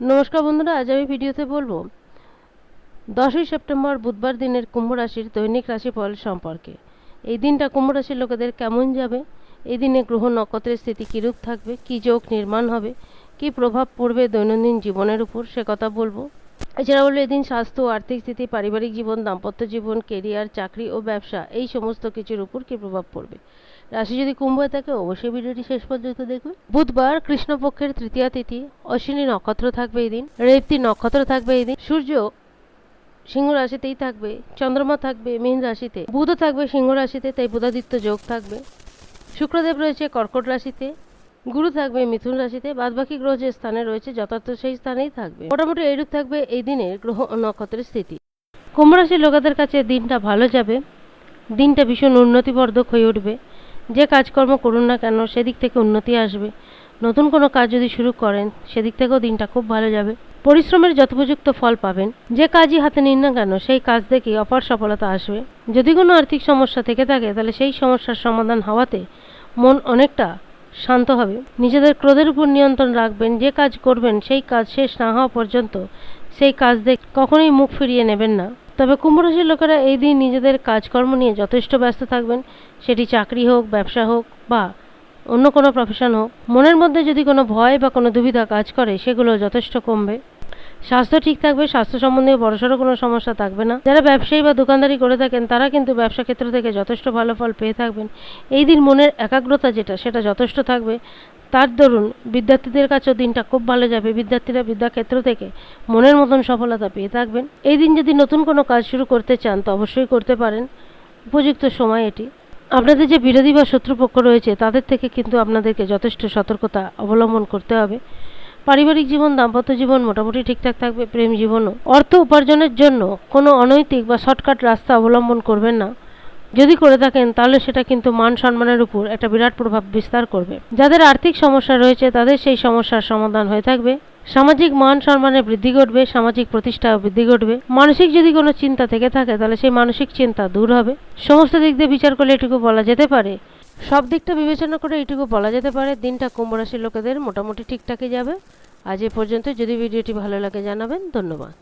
নমস্কার বন্ধুরা, আজ আমি ভিডিওতে বলব, দশই সেপ্টেম্বর বুধবার দিনের কুম্ভ রাশির দৈনিক রাশিফল সম্পর্কে। এই দিনটা কুম্ভ রাশির লোকেদের কেমন যাবে? এই দিনে গ্রহ নক্ষত্রের স্থিতি কীরূপ থাকবে? কী যোগ নির্মাণ হবে? কি প্রভাব পড়বে দৈনন্দিন জীবনের উপর? সে কথা বলব। এছাড়া বলব এদিন স্বাস্থ্য, আর্থিক স্থিতি, পারিবারিক জীবন, দাম্পত্য জীবন কেরিয়ার চাকরি ও ব্যবসা, এই সমস্ত কিছুর উপর কী প্রভাব পড়বে? রাশি যদি কুম্ভ হয়ে থাকে, অবশ্যই ভিডিওটি শেষ পর্যন্ত দেখুন। বুধবার কৃষ্ণপক্ষের তৃতীয়া তিথি, অশ্বিনী নক্ষত্র থাকবে এই দিন, রেবতী নক্ষত্র থাকবে এই দিন, সূর্য সিংহ রাশিতেই থাকবে, চন্দ্রমা থাকবে মীন রাশিতে বুধও থাকবে সিংহ রাশিতে, তাই বুধাদিত্য যোগ থাকবে। শুক্রদেব রয়েছে কর্কট রাশিতে গুরু থাকবে মিথুন রাশিতে, বাদবাকি গ্রহ যে স্থানে রয়েছে, যথার্থ সেই স্থানেই থাকবে। মোটামুটি এইরূপ থাকবে এই দিনের গ্রহ নক্ষত্রের স্থিতি। কুম্ভ রাশির লোকেদের কাছে দিনটা ভালো যাবে। দিনটা ভীষণ উন্নতিবর্ধক হয়ে উঠবে। যে কাজকর্ম করুন না কেন, সেদিক থেকে উন্নতি আসবে। নতুন কোনো কাজ যদি শুরু করেন, সেদিক থেকেও দিনটা খুব ভালো যাবে। পরিশ্রমের যথোপযুক্ত ফল পাবেন। যে কাজই হাতে নিন না কেন, সেই কাজ দেখেই অপার সফলতা আসবে। যদি কোনো আর্থিক সমস্যা থেকে থাকে, তাহলে সেই সমস্যার সমাধান হওয়াতে মন অনেকটা শান্ত হবে। নিজেদের ক্রোধের উপর নিয়ন্ত্রণ রাখবেন, যে কাজ করবেন সেই কাজ শেষ না হওয়া পর্যন্ত সেই কাজ দেখে কখনোই মুখ ফিরিয়ে নেবেন না। তবে কুম্ভরাশির লোকেরা এই দিন নিজেদের কাজকর্ম নিয়ে যথেষ্ট ব্যস্ত থাকবেন। সেটি চাকরি হোক, ব্যবসা হোক বা অন্য কোনো প্রফেশন হোক। মনের মধ্যে যদি কোনো ভয় বা কোনো দুবিধা কাজ করে, সেগুলো যথেষ্ট কমবে। স্বাস্থ্য ঠিক থাকবে, স্বাস্থ্য সম্বন্ধে বড়সড় কোনো সমস্যা থাকবে না। যারা ব্যবসায়ী বা দোকানদারি করে থাকেন, তারা কিন্তু ব্যবসা ক্ষেত্র থেকে যথেষ্ট ভালো ফল পেয়ে থাকবেন। এই দিন মনের একাগ্রতা যেটা, সেটা যথেষ্ট থাকবে। তার দরুন বিদ্যার্থীদের কাছেও দিনটা খুব ভালো যাবে। বিদ্যার্থীরা বিদ্যাক্ষেত্র থেকে মনের মতন সফলতা পেয়ে থাকবেন। এই দিন যদি নতুন কোনো কাজ শুরু করতে চান, তো অবশ্যই করতে পারেন। উপযুক্ত সময় এটি। আপনাদের যে বিরোধী বা শত্রুপক্ষ রয়েছে, তাদের থেকে কিন্তু আপনাদেরকে যথেষ্ট সতর্কতা অবলম্বন করতে হবে। পারিবারিক জীবন, দাম্পত্য জীবন মোটামুটি ঠিকঠাক থাকবে, প্রেম জীবনও। অর্থ উপার্জনের জন্য কোনো অনৈতিক বা শর্টকাট রাস্তা অবলম্বন করবেন না। যদি করে থাকেন, তাহলে সেটা কিন্তু মান সম্মানের উপর একটা বিরাট প্রভাব বিস্তার করবে। যাদের আর্থিক সমস্যা রয়েছে, তাদের সেই সমস্যার সমাধান হয়ে থাকবে। সামাজিক মান সম্মানের বৃদ্ধি ঘটবে, সামাজিক প্রতিষ্ঠা বৃদ্ধি ঘটবে। মানসিক যদি কোনো চিন্তা থেকে থাকে, তাহলে সেই মানসিক চিন্তা দূর হবে। সমস্ত দিক দিয়ে বিচার করলে এটুকু বলা যেতে পারে সব দিকটা বিবেচনা করে এটুকু বলা যেতে পারে, দিনটা কুম্ভ রাশির লোকেদের মোটামুটি ঠিকঠাকই যাবে। আজ এ পর্যন্ত যদি ভিডিওটি ভালো লাগে জানাবেন, ধন্যবাদ।